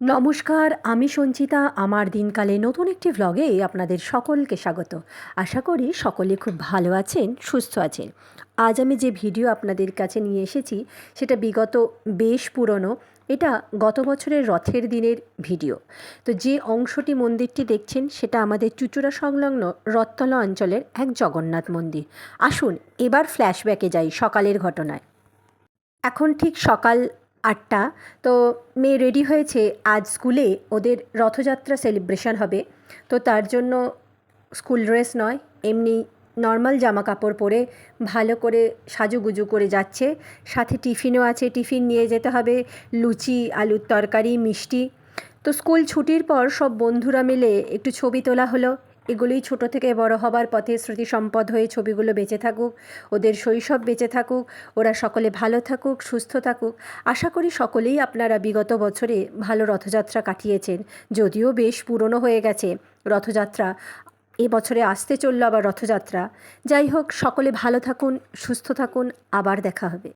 নমস্কার, আমি সঞ্চিতা। আমার দিনকালে নতুন একটি ভ্লগে আপনাদের সকলকে স্বাগত। আশা করি সকলে খুব ভালো আছেন, সুস্থ আছেন। আজ আমি যে ভিডিও আপনাদের কাছে নিয়ে এসেছি, সেটা বিগত বেশ পুরনো। এটা গত বছরের রথের দিনের ভিডিও। তো যে অংশটি মন্দিরটি দেখছেন, সেটা আমাদের চুচুড়া সংলগ্ন রথতলা অঞ্চলের এক জগন্নাথ মন্দির। আসুন, এবার ফ্ল্যাশব্যাকে যাই সকালের ঘটনায়। এখন ঠিক সকাল আটটা। তো মেয়ে রেডি হয়েছে, আজ স্কুলে ওদের রথযাত্রা সেলিব্রেশন হবে। তো তার জন্য স্কুল ড্রেস নয়, এমনি নর্মাল জামা কাপড় পরে ভালো করে সাজুগুজু করে যাচ্ছে। সাথে টিফিনও আছে, টিফিন নিয়ে যেতে হবে, লুচি, আলুর তরকারি, মিষ্টি। তো স্কুল ছুটির পর সব বন্ধুরা মিলে একটু ছবি তোলা হলো। এগুলোই ছোট থেকে বড় হবার পথে স্মৃতি সম্পদ হয়ে ছবিগুলো বেঁচে থাকুক, ওদের শৈশব বেঁচে থাকুক, ওরা সকলে ভালো থাকুক, সুস্থ থাকুক। আশা করি সকলেই আপনারা বিগত বছরে ভালো রথযাত্রা কাটিয়েছেন, যদিও বেশ পুরনো হয়ে গেছে। রথযাত্রা এ বছরে আসতে চলল আবার রথযাত্রা। যাই হোক, সকলে ভালো থাকুন, সুস্থ থাকুন, আবার দেখা হবে।